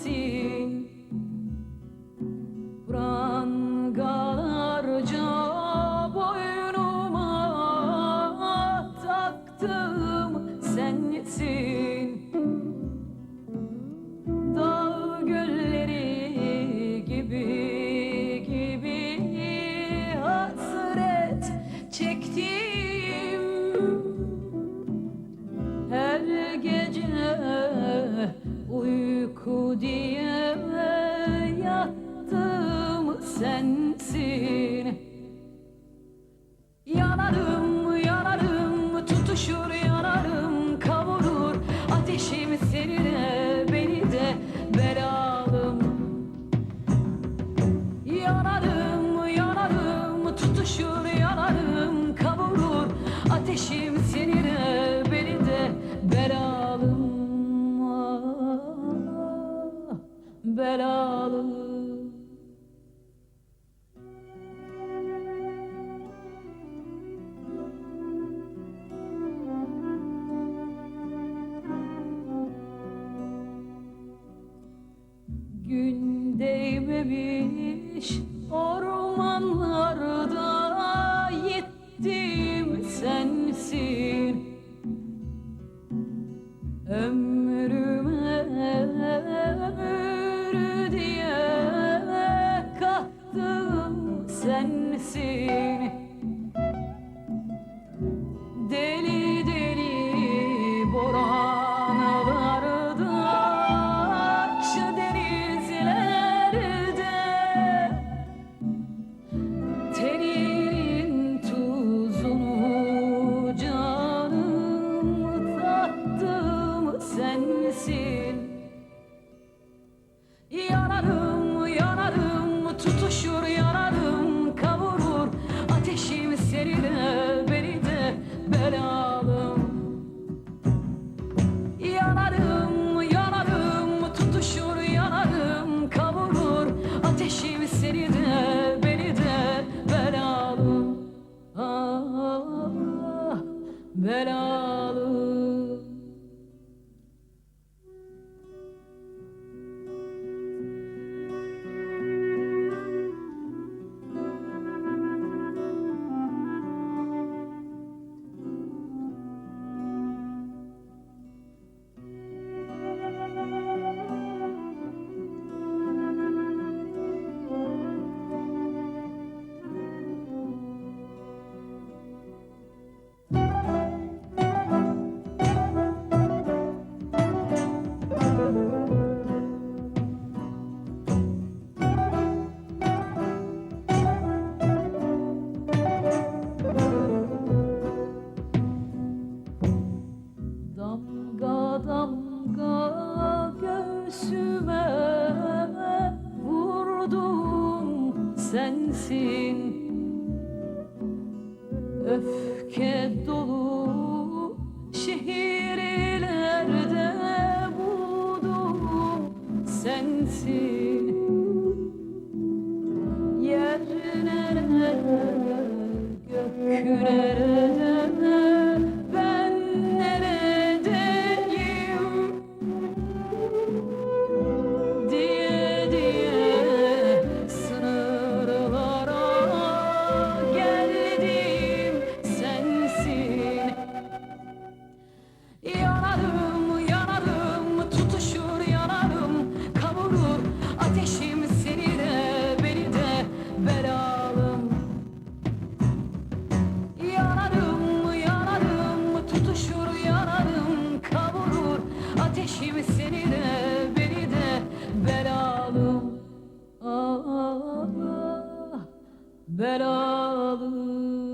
sensin Prangalarca boynuma taktım sensin sensin. yemiş ormanlarda yettim sensin. Ömrüme ömür diye kattım sensin. sensin. Öfke dolu şehirlerde buldum sensin. love.